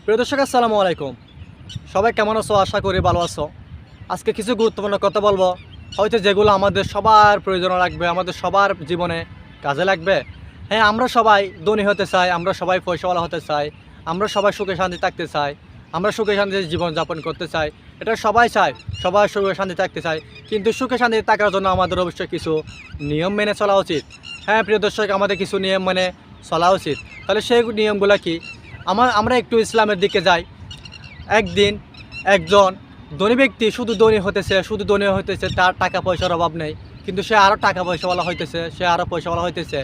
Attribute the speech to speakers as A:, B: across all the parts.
A: প্রিয় দর্শক, আসসালামু আলাইকুম। সবাই কেমন আছো? আশা করি ভালো আছো। আজকে কিছু গুরুত্বপূর্ণ কথা বলব। হয়তো যেগুলো আমাদের সবার প্রয়োজন লাগবে, আমাদের সবার জীবনে কাজে লাগবে। হ্যাঁ আমরা সবাই ধনী হতে চাই, আমরা সবাই পয়সাওয়ালা হতে চাই, আমরা সবাই সুখে শান্তি থাকতে চাই, আমরা সুখে শান্তিতে জীবনযাপন করতে চাই। এটা সবাই চায়, সবাই সুখে শান্তি থাকতে চায়। কিন্তু সুখে শান্তিতে থাকার জন্য আমাদের অবশ্যই কিছু নিয়ম মেনে চলা উচিত। হ্যাঁ প্রিয় দর্শক, আমাদের কিছু নিয়ম মেনে চলা উচিত। তাহলে সেই নিয়মগুলো কি? আমার, আমরা একটু ইসলামের দিকে যাই। একদিন একজন ধনী ব্যক্তি শুধু ধনী হতেছে শুধু ধনী হইতেছে, তার টাকা পয়সার অভাব নেই। কিন্তু সে আরও টাকা পয়সাওয়ালা হইতেছে, সে আরও পয়সাওয়ালা হইতেছে।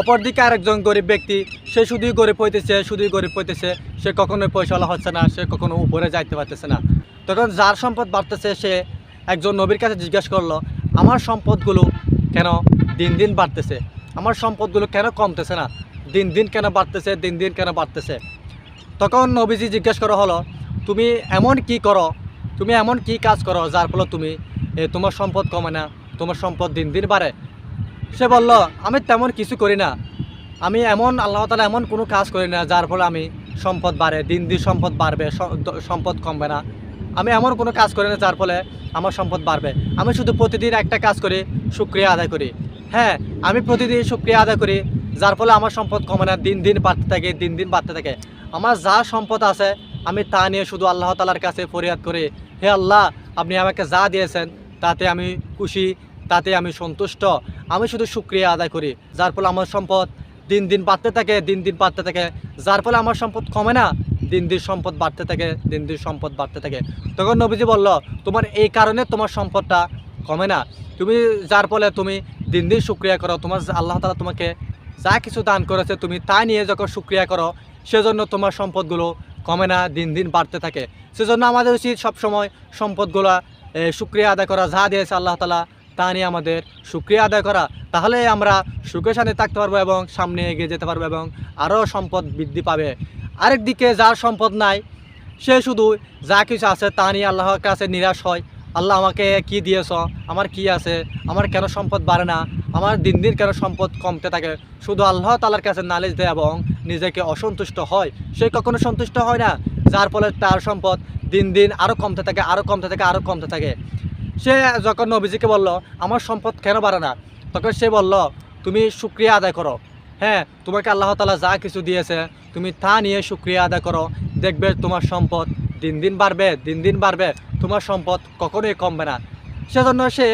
A: অপরদিকে আরেকজন গরিব ব্যক্তি, সে শুধুই গরিব হইতেছে, শুধুই গরিব হইতেছে, সে কখনোই পয়সাওয়ালা হচ্ছে না, সে কখনো উপরে যাইতে পারতেছে না। তখন যার সম্পদ বাড়তেছে, সে একজন নবীর কাছে জিজ্ঞেস করল, আমার সম্পদগুলো কেন দিন দিন বাড়তেছে? আমার সম্পদগুলো কেন কমতেছে না? দিন দিন কেন বাড়তেছে, দিন দিন কেন বাড়তেছে? তখন নবীজি জিজ্ঞেস করা হলো, তুমি এমন কি করো? তুমি এমন কি কাজ করো যার ফলে তুমি তোমার সম্পদ কমে না, তোমার সম্পদ দিন দিন বাড়ে? সে বলল, আমি তেমন কিছু করি না। আমি এমন, আল্লাহ তালা এমন কোনো কাজ করি না যার ফলে আমি সম্পদ বাড়ে, দিন দিন সম্পদ বাড়বে সম্পদ কমবে না। আমি এমন কোনো কাজ করি না যার ফলে আমার সম্পদ বাড়বে। আমি শুধু প্রতিদিন একটা কাজ করি, শুক্রিয়া আদায় করি। হ্যাঁ আমি প্রতিদিন শুক্রিয়া আদায় করি। যার ফলে আমার সম্পদ কমে না, দিন দিন বাড়তে থাকে, দিন দিন বাড়তে থাকে। আমার যা সম্পদ আছে, আমি তা নিয়ে শুধু আল্লাহ তালার কাছে ফরিয়াদ করি। হে আল্লাহ, আপনি আমাকে যা দিয়েছেন, তাতে আমি খুশি, তাতে আমি সন্তুষ্ট। আমি শুধু শুক্রিয়া আদায় করি, যার ফলে আমার সম্পদ দিন দিন বাড়তে থাকে, দিন দিন বাড়তে থাকে। যার ফলে আমার সম্পদ কমে না, দিন দিন সম্পদ বাড়তে থাকে, দিন দিন সম্পদ বাড়তে থাকে। তখন নবীজি বলল, তোমার এই কারণে তোমার সম্পদটা কমে না। তুমি যার ফলে তুমি দিন দিন শুক্রিয়া করো, তোমার আল্লাহ তালা তোমাকে যা কিছু দান করেছে তুমি তা নিয়ে যখন শুক্রিয়া করো সেজন্য তোমার সম্পদগুলো কমে না দিন দিন বাড়তে থাকে। সেজন্য আমাদের উচিত সবসময় সম্পদগুলো এ, শুক্রিয়া আদায় করা। যা দিয়েছে আল্লাহ তালা তা নিয়ে আমাদের শুক্রিয়া আদায় করা। তাহলে আমরা সুখে শান্তি থাকতে পারব এবং সামনে এগিয়ে যেতে পারব এবং আরও সম্পদ বৃদ্ধি পাবে। আরেক দিকে যার সম্পদ নাই সে শুধু যা কিছু আছে তা নিয়ে আল্লাহর কাছে নিরাশ হয়। আল্লাহ আমাকে কি দিয়েছ? আমার কি আছে? আমার কেন সম্পদ বাড়ে না? আমার দিন দিন কেন সম্পদ কমতে থাকে? শুধু আল্লাহ তালার কাছে নালিশ দেয় এবং নিজেকে অসন্তুষ্ট হয়। সে কখনো সন্তুষ্ট হয় না, যার ফলে তার সম্পদ দিন দিন আরও কমতে থাকে আরও কমতে থাকে আরও কমতে থাকে। সে যখন নবীজিকে বলল, আমার সম্পদ কেন বাড়ে না? তখন সে বলল, তুমি শুক্রিয়া আদায় করো। হ্যাঁ তোমাকে আল্লাহ তালা যা কিছু দিয়েছে, তুমি তা নিয়ে শুক্রিয়া আদায় করো। দেখবে তোমার সম্পদ দিন দিন বাড়বে দিন দিন বাড়বে। তোমার সম্পদ কখনোই কমবে না। সেজন্য সে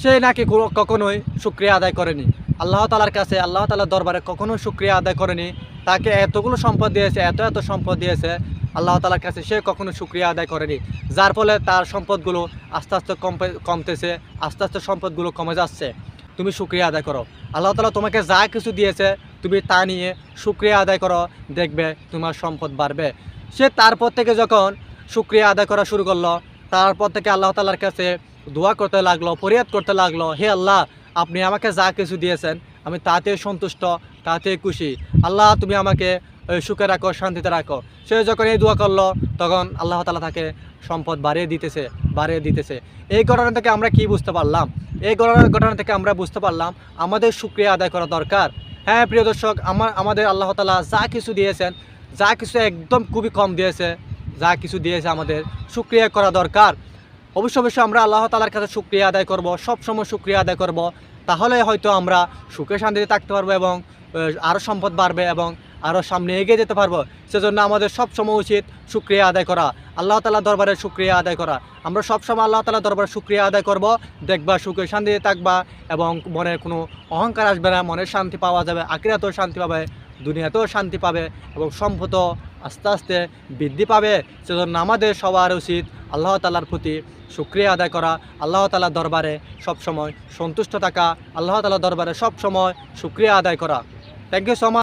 A: সে নাকি কখনোই শুক্রিয়া আদায় করেনি। আল্লাহ তালার কাছে, আল্লাহ তালার দরবারে কখনোই শুক্রিয়া আদায় করেনি। তাকে এতগুলো সম্পদ দিয়েছে, এত এত সম্পদ দিয়েছে, আল্লাহ তালার কাছে সে কখনো শুক্রিয়া আদায় করেনি। যার ফলে তার সম্পদগুলো আস্তে আস্তে কমতে কমতেছে, আস্তে আস্তে সম্পদগুলো কমে যাচ্ছে। তুমি শুক্রিয়া আদায় করো। আল্লাহ তালা তোমাকে যা কিছু দিয়েছে, তুমি তা নিয়ে শুক্রিয়া আদায় করো। দেখবে তোমার সম্পদ বাড়বে। সে তারপর থেকে যখন শুক্রিয়া আদায় করা শুরু করল তারপর থেকে আল্লাহ তালার কাছে দোয়া করতে লাগল, ফরিয়াদ করতে লাগল, হে আল্লাহ, আপনি আমাকে যা কিছু দিয়েছেন, আমি তাতে সন্তুষ্ট, তাতে খুশি। আল্লাহ, তুমি আমাকে সুখে রাখো, শান্তিতে রাখো। সে যখন এই দোয়া করল, তখন আল্লাহ তালা তাকে সম্পদ বাড়িয়ে দিতেছে বাড়িয়ে দিতেছে। এই ঘটনা থেকে আমরা কি বুঝতে পারলাম? এই ঘটনা ঘটনা থেকে আমরা বুঝতে পারলাম, আমাদের শুক্রিয়া আদায় করা দরকার। হ্যাঁ প্রিয় দর্শক, আমার, আমাদের আল্লাহ তালা যা কিছু দিয়েছেন, যা কিছু একদম খুবই কম দিয়েছে যা কিছু দিয়েছে আমাদের, শুক্রিয়া করা দরকার। অবশ্য অবশ্যই আমরা আল্লাহ তালার কাছে শুক্রিয়া আদায় করব, সবসময় শুক্রিয়া আদায় করব। তাহলে হয়তো আমরা সুখে শান্তিতে থাকতে পারব এবং আরও সম্পদ বাড়বে এবং আরও সামনে এগিয়ে যেতে পারব। সেজন্য আমাদের সবসময় উচিত শুক্রিয়া আদায় করা। আল্লাহ তালা দরবারে শুক্রিয়া আদায় করা। আমরা সবসময় আল্লাহ তালা দরবারে শুক্রিয়া আদায় করব। দেখবা, সুখে শান্তিতে থাকবা এবং মনে কোনো অহংকার আসবে না, মনের শান্তি পাওয়া যাবে আকিরাতেও শান্তি পাবে। দুনিয়াতেও শান্তি পাবে এবং সম্ভত আস্তে আস্তে বৃদ্ধি পাবে। সেজন্য আমাদের সবার উচিত আল্লাহ তালার প্রতি সুক্রিয়া আদায় করা, আল্লাহ তালার দরবারে সবসময় সন্তুষ্ট থাকা, আল্লাহ তালার দরবারে সবসময় সুক্রিয়া আদায় করা। Thank you so much